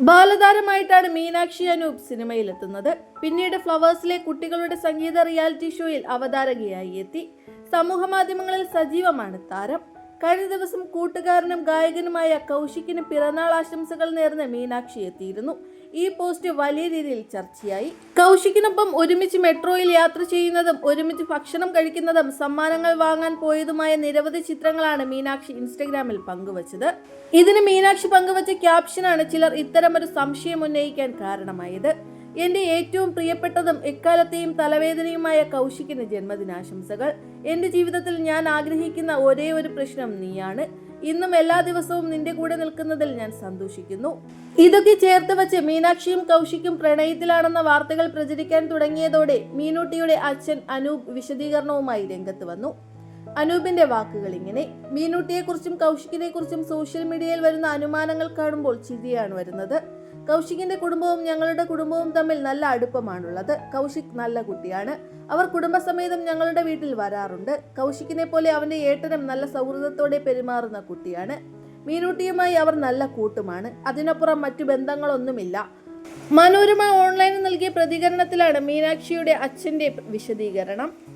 ബാലതാരമായിട്ടാണ് മീനാക്ഷി അനൂപ് സിനിമയിലെത്തുന്നത്. പിന്നീട് ഫ്ലവേഴ്സിലെ കുട്ടികളുടെ സംഗീത റിയാലിറ്റി ഷോയിൽ അവതാരകയായി എത്തി. സമൂഹ മാധ്യമങ്ങളിൽ സജീവമാണ് താരം. കഴിഞ്ഞ ദിവസം കൂട്ടുകാരനും ഗായകനുമായ കൗശിക്കിന് പിറന്നാൾ ആശംസകൾ നേർന്ന് മീനാക്ഷി എത്തിയിരുന്നു. ഈ പോസ്റ്റ് വലിയ രീതിയിൽ ചർച്ചയായി. കൗശിക്കിനൊപ്പം ഒരുമിച്ച് മെട്രോയിൽ യാത്ര ചെയ്യുന്നതും ഒരുമിച്ച് ഭക്ഷണം കഴിക്കുന്നതും സമ്മാനങ്ങൾ വാങ്ങാൻ പോയതുമായ നിരവധി ചിത്രങ്ങളാണ് മീനാക്ഷി ഇൻസ്റ്റഗ്രാമിൽ പങ്കുവച്ചത്. ഇതിന് മീനാക്ഷി പങ്കുവച്ച ക്യാപ്ഷനാണ് ചിലർ ഇത്തരമൊരു സംശയം ഉന്നയിക്കാൻ കാരണമായത്. എന്റെ ഏറ്റവും പ്രിയപ്പെട്ടതും എക്കാലത്തെയും തലവേദനയുമായ കൗശിക്കിന് ജന്മദിനാശംസകൾ. എന്റെ ജീവിതത്തിൽ ഞാൻ ആഗ്രഹിക്കുന്ന ഒരേ ഒരു പ്രശ്നം നീയാണ്. ഇന്നും എല്ലാ ദിവസവും നിന്റെ കൂടെ നിൽക്കുന്നതിൽ ഞാൻ സന്തോഷിക്കുന്നു. ഇതൊക്കെ ചേർത്ത് വെച്ച് മീനാക്ഷിയും കൗശിക്കും പ്രണയത്തിലാണെന്ന വാർത്തകൾ പ്രചരിക്കാൻ തുടങ്ങിയതോടെ മീനൂട്ടിയുടെ അച്ഛൻ അനൂപ് വിശദീകരണവുമായി രംഗത്ത് വന്നു. അനൂപിന്റെ വാക്കുകൾ ഇങ്ങനെ മീനൂട്ടിയെക്കുറിച്ചും കൗശികിനെക്കുറിച്ചും സോഷ്യൽ മീഡിയയിൽ വരുന്ന അനുമാനങ്ങൾ കാണുമ്പോൾ ചിരിയാണ് വരുന്നത്. കൗശികിന്റെ കുടുംബവും ഞങ്ങളുടെ കുടുംബവും തമ്മിൽ നല്ല അടുപ്പമാണുള്ളത്. കൗശിക് നല്ല കുട്ടിയാണ്. അവർ കുടുംബസമേതം ഞങ്ങളുടെ വീട്ടിൽ വരാറുണ്ട്. കൗശിക്കിനെ പോലെ അവന്റെ ഏട്ടനും നല്ല സൗഹൃദത്തോടെ പെരുമാറുന്ന കുട്ടിയാണ്. മീനൂട്ടിയുമായി അവർ നല്ല കൂട്ടുമാണ്. അതിനപ്പുറം മറ്റു ബന്ധങ്ങളൊന്നുമില്ല. മനോരമ ഓൺലൈനിൽ നൽകിയ പ്രതികരണത്തിലാണ് മീനാക്ഷിയുടെ അച്ഛന്റെ വിശദീകരണം.